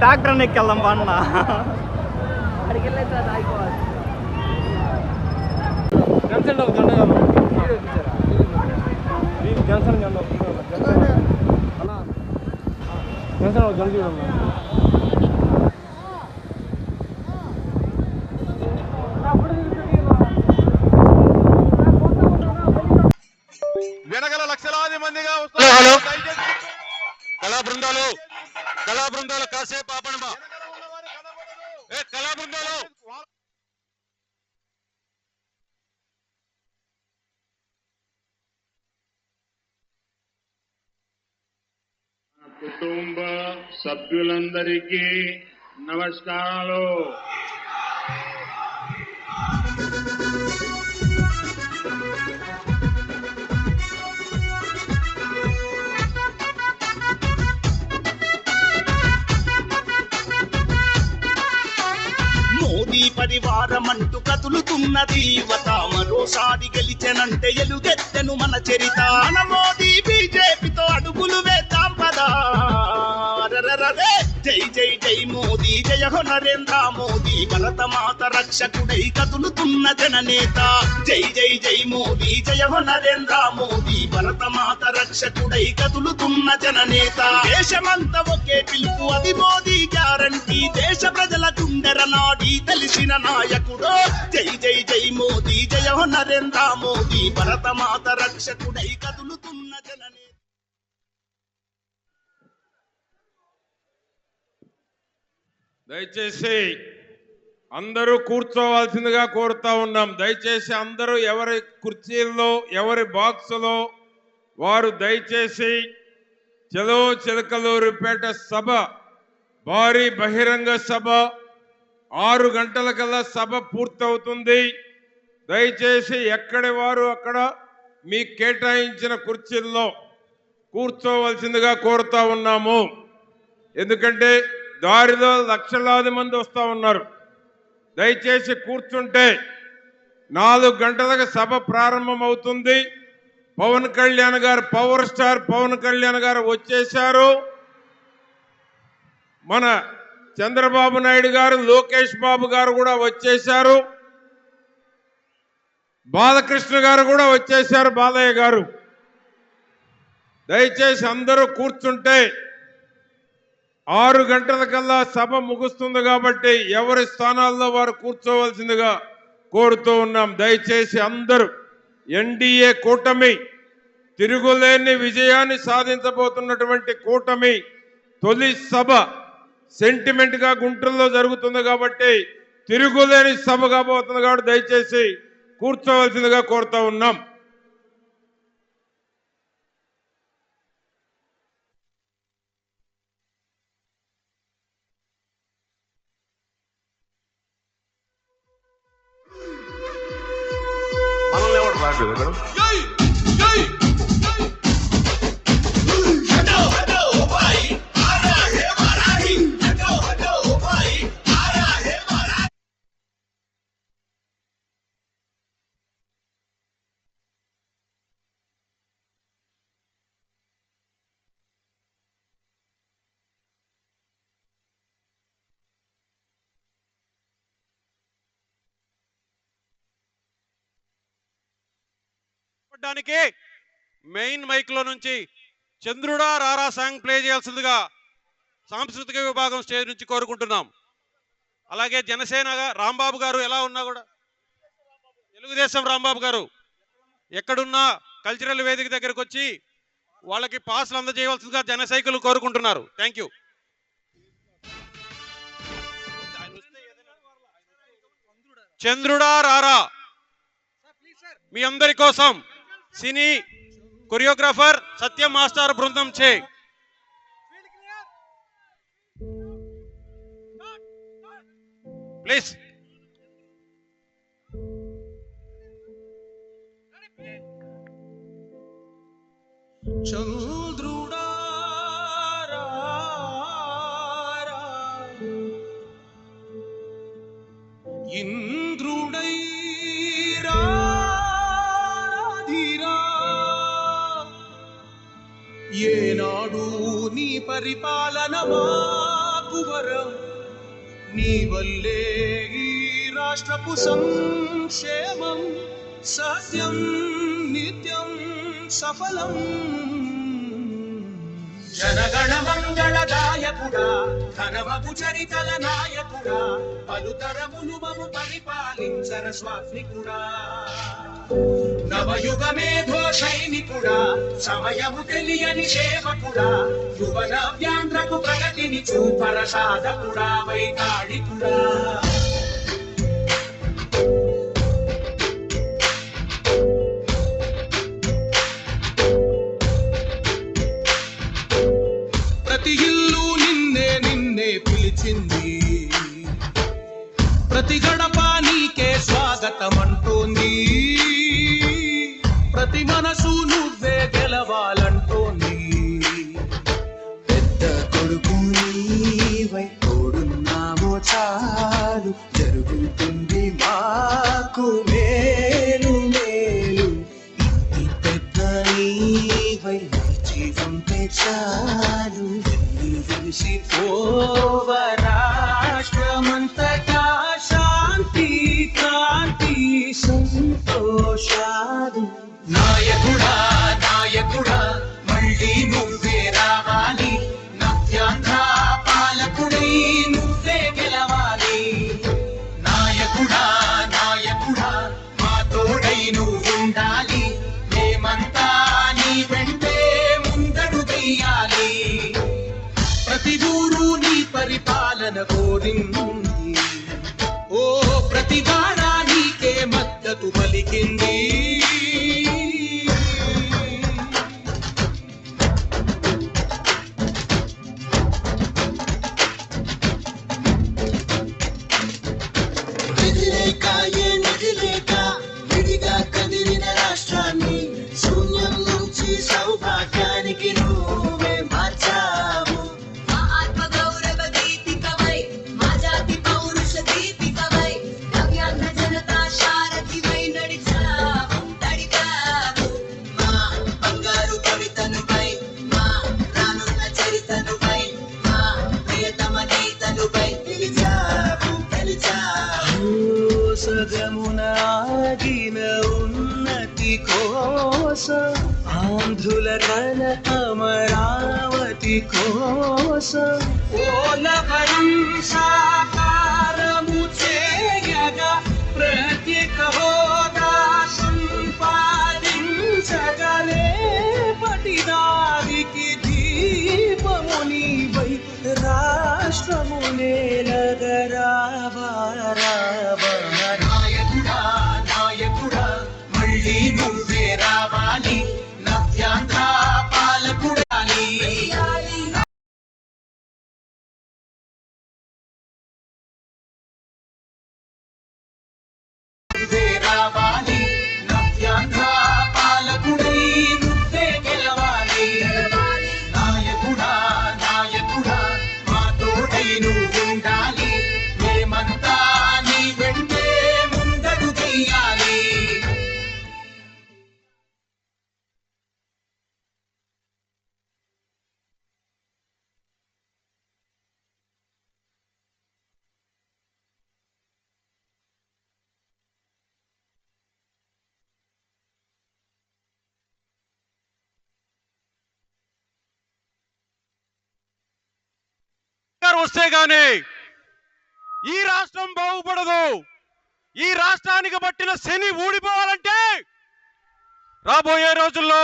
అన్న ఎక్కెళ్దాం బాన్న జనసేన జనసేన జెండా చూడన్నా. వెనగల లక్షలాది మందిగా. దయచేసి కళా బృందాలు కళా బృందాలు కాసేపు ఆపణమా ఏ కళా బృందాలు కుటుంబ సభ్యులందరికీ నమస్కారాలు. మోదీ పరివారమంటూ కదులుతున్నది. యువత మరోసారి ఎలుగెత్తెను మన చరిత. మన మోదీ బీజేపీతో అడుగులు వేద్దాం పదా. జై జై జై మోదీ జయ హో నరేంద్ర మోదీ. భరత మాత రక్షకుడై కదులుతున్న జననేత జై జై జై మోదీ జయ నరేంద్ర మోదీ. భరత మాత రక్షకుడై కదులుతున్న జననేత దేశమంతా ఒకే పిలుపు అది మోదీ గ్యారంటీ. దేశ ప్రజల గుండెర నాడి తెలిసిన నాయకుడు. జై జై జై మోదీ జయ నరేంద్ర మోదీ. భరత మాత రక్షకుడై కదులుతున్న జననేత దయచేసి అందరూ కూర్చోవాల్సిందిగా కోరుతా ఉన్నాం. దయచేసి అందరూ ఎవరి కుర్చీల్లో ఎవరి బాక్సులో వారు దయచేసి చెలో చిలకలూరుపేట సభ భారీ బహిరంగ సభ ఆరు గంటలకల్లా సభ పూర్తవుతుంది. దయచేసి ఎక్కడి వారు అక్కడ మీ కేటాయించిన కుర్చీల్లో కూర్చోవలసిందిగా కోరుతా ఉన్నాము. ఎందుకంటే దారిలో లక్షలాది మంది వస్తూ ఉన్నారు. దయచేసి కూర్చుంటే నాలుగు గంటలకు సభ ప్రారంభమవుతుంది. పవన్ కళ్యాణ్ గారు పవర్ స్టార్ పవన్ కళ్యాణ్ గారు వచ్చేశారు. మన చంద్రబాబు నాయుడు గారు లోకేష్ బాబు గారు కూడా వచ్చేశారు. బాలకృష్ణ గారు కూడా వచ్చేశారు బాలయ్య గారు. దయచేసి అందరూ కూర్చుంటే ఆరు గంటల కల్లా సభ ముగుస్తుంది కాబట్టి ఎవరి స్థానాల్లో వారు కూర్చోవలసిందిగా కోరుతూ ఉన్నాం. దయచేసి అందరూ ఎన్డీఏ కూటమి తిరుగులేని విజయాన్ని సాధించబోతున్నటువంటి కూటమి తొలి సభ సెంటిమెంట్గా గుంటూరులో జరుగుతుంది కాబట్టి తిరుగులేని సభ కాబోతుంది కాబట్టి దయచేసి కూర్చోవలసిందిగా కోరుతా ఉన్నాం. Vai, Pedro. E aí? పడ్డానికి మెయిన్ మైక్లో నుంచి చంద్రుడా రారా సాంగ్ ప్లే చేయాల్సిందిగా సాంస్కృతిక విభాగం స్టేజ్ నుంచి కోరుకుంటున్నాం. అలాగే జనసేనగా రాంబాబు గారు ఎలా ఉన్నా కూడా తెలుగుదేశం రాంబాబు గారు ఎక్కడున్నా కల్చరల్ వేదిక దగ్గరకు వచ్చి వాళ్ళకి పాస్లు అందజేయవలసిందిగా జన సైకిల్ కోరుకుంటున్నారు. Thank you. చంద్రుడా రారా మీ అందరి కోసం సినీ కొరియోగ్రాఫర్ సత్యం మాస్టర్ బృందం చే. ప్లీజ్. చంద్రుడా ఇంద్రుడై ఏనాడు నీ పరిపాలన మాకు వరం. నీ వల్లే ఈ రాష్ట్రపు సంక్షేమం సత్యం నిత్యం సఫలం. జనగణ మంగళదాయకుడా ధనవపు చరితల నాయకుడా పలుతరములు మము పరిపాలించర స్వాత్మికుడా. నవయుగ మేధో సైనికుడా సమయము తెలియని సేవకుడా యువన వ్యాంధ్రకు ప్రగతిని చూపర సాధకుడా వైతాడికుడా ప్రతి మద్దతు పలికింది. కోసం ఓలవరం సాకారము చేయగా ప్రత్యేక హోదా సంపాదించగలే పటిదారికి దీపముని వై రాష్ట్రము నేలగరావా సర్కార్ వస్తే గానీ ఈ రాష్ట్రం బాగుపడదు. ఈ రాష్ట్రానికి పట్టిన శని ఊడిపోవాలంటే రాబోయే రోజుల్లో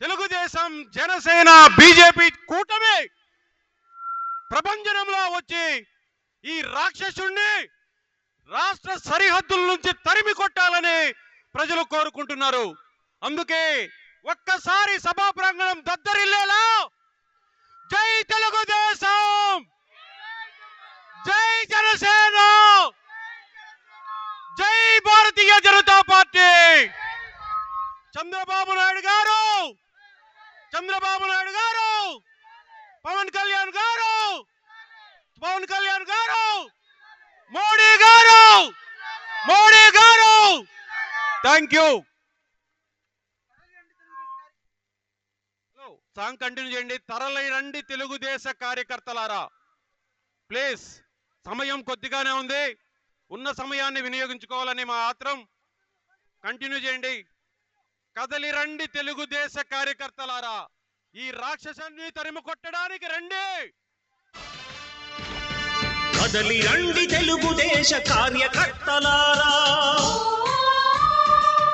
తెలుగుదేశం జనసేన బీజేపీ కూటమి ప్రపంచంలో వచ్చి ఈ రాక్షసుణ్ణి రాష్ట్ర సరిహద్దుల నుంచి తరిమి కొట్టాలని ప్రజలు కోరుకుంటున్నారు. అందుకే ఒక్కసారి సభా ప్రాంగణం దద్దరిల్లేలా జై తెలుగుదేశం జై జనసేన జై భారతీయ జనతా పార్టీ చంద్రబాబు నాయుడు గారు చంద్రబాబు నాయుడు గారు పవన్ కళ్యాణ్ గారు పవన్ కళ్యాణ్ గారు మోడీ గారు మోడీ గారు థ్యాంక్ యూ సాంగ్ కంటిన్యూ చేయండి. తరలి రండి తెలుగుదేశ కార్యకర్తలారా. ప్లీజ్ సమయం కొద్దిగానే ఉంది. ఉన్న సమయాన్ని వినియోగించుకోవాలని మా ఆత్రం కంటిన్యూ చేయండి. కదలి రండి తెలుగుదేశ కార్యకర్తలారా. ఈ రాక్షసాన్ని తరిమి కొట్టడానికి రండి. కదలి రండి తెలుగుదేశ కార్యకర్తలారా.